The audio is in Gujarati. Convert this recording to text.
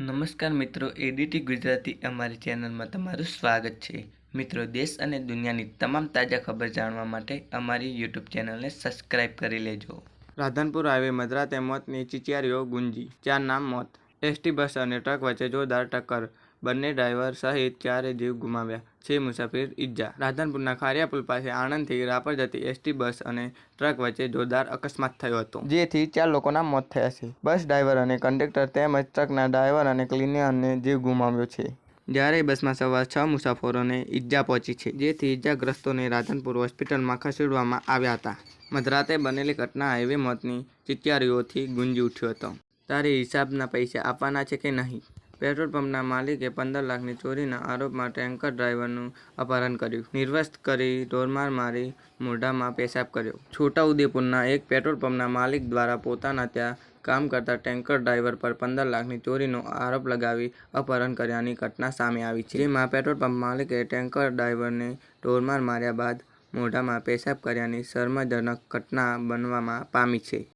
નમસ્કાર મિત્રો એડીટી ગુજરાતી અમારી ચેનલમાં તમારું સ્વાગત છે. મિત્રો, દેશ અને દુનિયાની તમામ તાજા ખબર જાણવા માટે અમારી યુટ્યુબ ચેનલને સબસ્ક્રાઇબ કરી લેજો. રાધનપુર હાઈવે મધરાતે મોતની ચિચિયારીઓ ગુંજી, ચાર નામ મોત. એસટી બસ અને ટ્રક વચ્ચે જોરદાર ટક્કર. બંને ડ્રાઈવર સહિત ચારે જીવ ગુમાવ્યા? છે મુસાફિર ઈજા. રાધનપુરના ખારિયા પુલ પાસે આણંદથી રાપર જતી એસટી બસ અને ટ્રક વચ્ચે જોરદાર અકસ્માત થયો હતો. જેથી ચાર લોકોના મોત થયા છે. બસ ડ્રાઈવર અને કંડક્ટર તેમજ ટ્રકના ડ્રાઈવર અને ક્લિનરને જીવ ગુમાવ્યો છે. જ્યારે બસમાં સવાર છ મુસાફરોને ઈજા પહોંચી છે જેથી ઈજાગ્રસ્તોને રાધનપુર હોસ્પિટલમાં ખસેડવામાં આવ્યા હતા. મધરાતે બનેલી ઘટના હાઈવે મોતની ચિત્યારીઓથી ગુંજી ઉઠ્યો હતો. તારે હિસાબના પૈસા આપવાના છે કે નહીં? પેટ્રોલ પંપના માલિકે પંદર લાખની ચોરીના આરોપમાં ટેન્કર ડ્રાઈવરનું અપહરણ કર્યું. નિર્વસ્ત કરી ઢોરમાર મારી મોઢામાં પેશાબ કર્યો. છોટાઉદેપુરના એક પેટ્રોલ પંપના માલિક દ્વારા પોતાના ત્યાં કામ કરતા ટેન્કર ડ્રાઈવર પર પંદર લાખની ચોરીનો આરોપ લગાવી અપહરણ કર્યાની ઘટના સામે આવી છે. જેમાં પેટ્રોલ પંપ માલિકે ટેન્કર ડ્રાઈવરને ઢોરમાર માર્યા બાદ મોઢામાં પેશાબ કર્યાની શરમજનક ઘટના બનવામાં પામી છે.